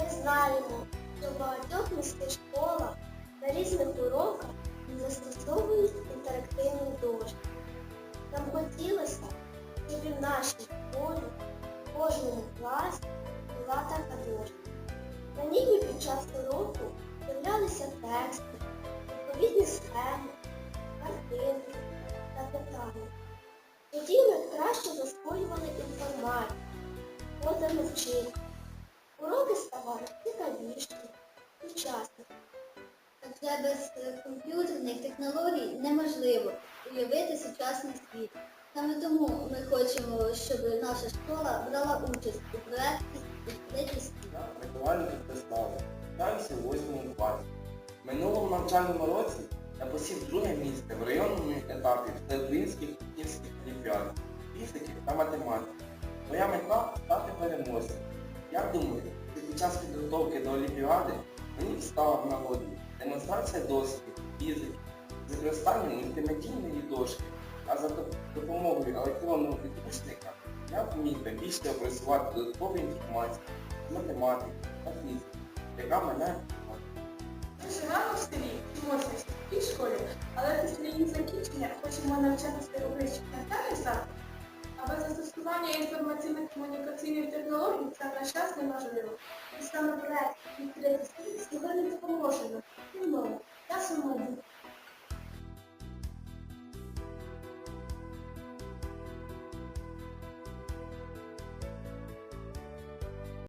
Ми знаємо, що в багатьох міських школах на різних уроках застосовують інтерактивні дошки. Нам хотілося, щоб і в нашій школі, в кожному класі була така дошка. На ній під час уроку з'являлися тексти, відповідні схеми, картинки та питання. Тоді ми краще засвоювали інформацію, позами вчити. Уроки ставали цікавішими, сучасними. Адже без е, комп'ютерних технологій неможливо уявити сучасний світ. Саме тому ми хочемо, щоб наша школа брала участь у проєкті «Відкриті стіни». Я Миколаїв Вячеслав, у 8 класі. В минулому навчальному році я посів друге місце в районному етапі всеукраїнських учнівських олімпіад, фізики та математики. Моя мета стати переможцем. Я думаю, під час підготовки до олімпіади мені стала в нагоді демонстрація досвіду, фізики, з використанням мультимедійної дошки, а за допомогою електронного підручника я вміг би більше опрацювати додаткову інформацію з математики та фізики, яка мене живемо в селі, вчимося в школі, але після її закінчення хочемо навчатися у Застосування інформаційних комунікаційних технологій та на час неможливо. Саме проект відкрити сьогодні допоможено. Умови та сумови.